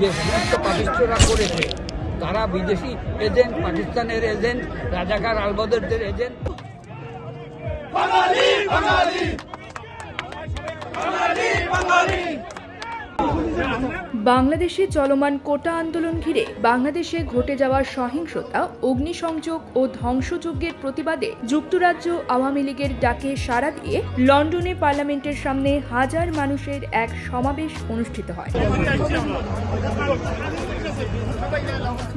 যে সমস্ত পাকিস্তানরা করেছে। তারা বিদেশি এজেন্ট পাকিস্তানের এজেন্ট রাজাকার আলবদরদের এজেন্ট। বাংলাদেশে চলমান কোটা আন্দোলন ঘিরে বাংলাদেশে ঘটে যাওয়া সহিংসতা, অগ্নিসংযোগ ও ধ্বংসযজ্ঞের প্রতিবাদে যুক্তরাজ্য আওয়ামী লীগের ডাকে সাড়া দিয়ে লন্ডনে পার্লামেন্টের সামনে হাজার মানুষের এক সমাবেশ অনুষ্ঠিত হয়।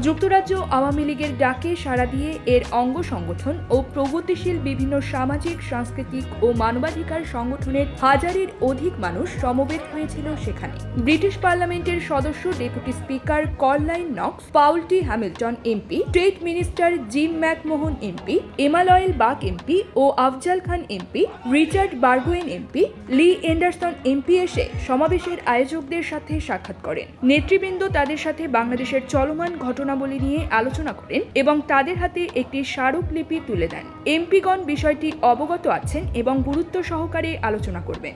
যুক্তরাজ্য আওয়ামী লীগের ডাকে সাড়া দিয়ে এর অঙ্গ সংগঠন ও প্রগতিশীল বিভিন্ন সামাজিক, সাংস্কৃতিক ও মানবাধিকার সংগঠনের হাজারের অধিক মানুষ সমবেত হয়েছিল সেখানে। ব্রিটিশ পার্লামেন্টের সদস্য, deputy speaker Caroline Nokes, Paulette Hamilton MP trade minister Jim McMahon MP, Emma Lewell Buck MP ও Afzal Khan MP, Richard Burgon MP, Lee Anderson MP এসে সমাবেশের আয়োজকদের সাথে সাক্ষাৎ করেন। নেতৃবৃন্দ তাদের সাথে বাংলাদেশের চলমান ঘটনাবলী নিয়ে আলোচনা করেন এবং তাদের হাতে একটি স্মারকলিপি তুলে দেন। এমপিগণ বিষয়টি অবগত আছেন এবং গুরুত্ব সহকারে আলোচনা করবেন।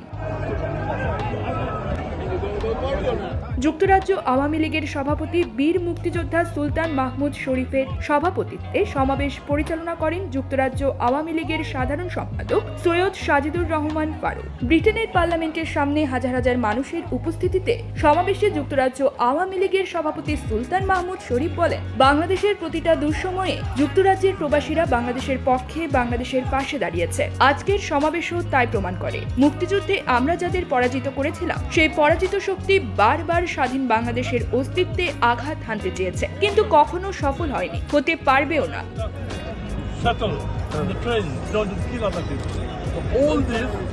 যুক্তরাজ্য আওয়ামী লীগের সভাপতি, বীর মুক্তিযোদ্ধা সুলতান মাহমুদ শরীফের সভাপতিত্বে সমাবেশ পরিচালনা করেন যুক্তরাজ্য আওয়ামী লীগের সাধারণ সম্পাদক সৈয়দ সাজিদুর রহমান ফারুক। ব্রিটেনের পার্লামেন্টের সামনে হাজার হাজার মানুষের উপস্থিতিতে সমাবেশে যুক্তরাজ্য আওয়ামী লীগের সভাপতি সুলতান মাহমুদ শরীফ বলেন, বাংলাদেশের প্রতিটা দুঃসময়ে যুক্তরাজ্যের প্রবাসীরা বাংলাদেশের পক্ষে বাংলাদেশের পাশে দাঁড়িয়েছে। আজকের সমাবেশও তাই প্রমাণ করে। মুক্তিযুদ্ধে আমরা যাদের পরাজিত করেছিলাম, সেই পরাজিত শক্তি বারবার স্বাধীন বাংলাদেশের অস্তিত্বে আঘাত হানতে চেয়েছে। কিন্তু কখনো সফল হয়নি। হতে পারবেও না। Settle the train, don't kill other people. All this,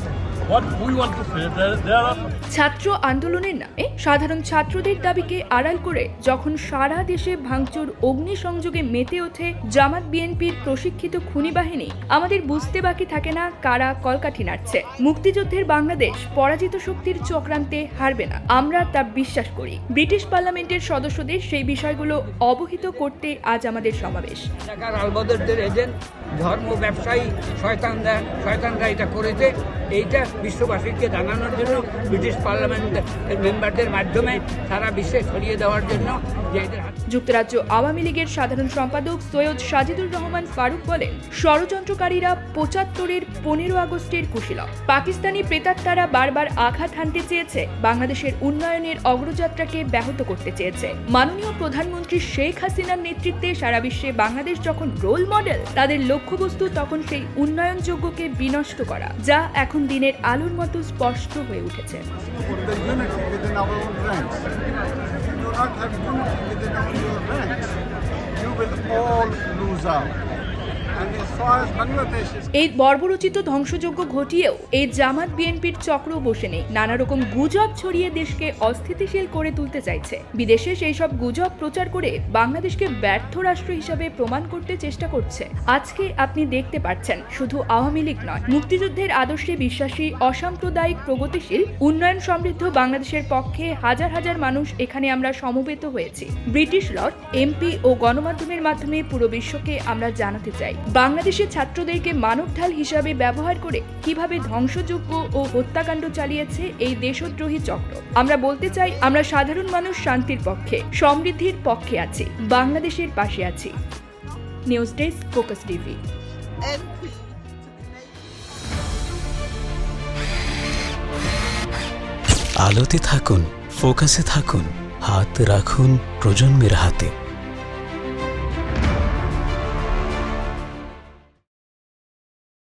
ছাত্র আন্দোলনের নামে সাধারণ ছাত্রদের দাবিকে আড়াল করে যখন সারা দেশে ভাঙচুর অগ্নিসংযোগে মেতে ওঠে জামাত বিএনপির প্রশিক্ষিত খুনি বাহিনী আমাদের বুঝতে বাকি থাকে না কারা কলকাঠি নাড়ছে। মুক্তিযুদ্ধের বাংলাদেশ পরাজিত শক্তির চক্রান্তে হারবে না। আমরা তা বিশ্বাস করি। ব্রিটিশ পার্লামেন্টের সদস্যদের সেই বিষয়গুলো অবহিত করতে আজ আমাদের সমাবেশ। এজেন্ট ধর্ম ব্যবসায়ী শয়তানরা শয়তানরা এটা করেছে। এইটা বিশ্ববাসীকে জানানোর জন্য ব্রিটিশ পার্লামেন্টের মেম্বারদের মাধ্যমে সারা বিশ্বে ছড়িয়ে দেওয়ার জন্য যুক্তরাজ্য আওয়ামী লীগের সাধারণ সম্পাদক সৈয়দ সাজিদুর রহমান ফারুক বলেন, ষড়যন্ত্রকারীরা পঁচাত্তরের পনেরো আগস্টের কুশীলক পাকিস্তানি প্রেতাত্মারা বারবার আঘাত হানতে চেয়েছে, বাংলাদেশের উন্নয়নের অগ্রযাত্রাকে ব্যাহত করতে চেয়েছে। মাননীয় প্রধানমন্ত্রী শেখ হাসিনার নেতৃত্বে সারা বিশ্বে বাংলাদেশ যখন রোল মডেল, তাদের লক্ষ্যবস্তু তখন সেই উন্নয়নযোগ্যকে বিনষ্ট করা, যা এখন দিনের আলোর মতো স্পষ্ট হয়ে উঠেছে you will all lose out. এই বর্বরচিত ধ্বংসযজ্ঞ ঘটিয়েও এই জামাত বিএনপির চক্র বসে নেই নানা রকম গুজব ছড়িয়ে দেশকে অস্থিতিশীল করে তুলতে চাইছে। বিদেশে সেই সব গুজব প্রচার করে বাংলাদেশকে ব্যর্থ রাষ্ট্র হিসাবে প্রমাণ করতে চেষ্টা করছে। আজকে আপনি দেখতে পাচ্ছেন, শুধু আওয়ামী লীগ নয়, মুক্তিযুদ্ধের আদর্শে বিশ্বাসী, অসাম্প্রদায়িক, প্রগতিশীল, উন্নয়ন সমৃদ্ধ বাংলাদেশের পক্ষে হাজার হাজার মানুষ এখানে আমরা সমবেত হয়েছি। ব্রিটিশ লর্ড, এমপি ও গণমাধ্যমের মাধ্যমে পুরো বিশ্বকে আমরা জানাতে চাই। বাংলাদেশের ছাত্রদেরকে মানবঢাল হিসাবে ব্যবহার করে কীভাবে ধ্বংসযোগ্য ও হত্যাকাণ্ড চালিয়েছে এই দেশদ্রোহী চক্র। আমরা বলতে চাই, আমরা সাধারণ মানুষ শান্তির পক্ষে, সমৃদ্ধির পক্ষে আছি, বাংলাদেশের পাশে আছি। News desk, focus TV. আলোতে থাকুন, ফোকাসে থাকুন, হাত রাখুন প্রজন্মের হাতে।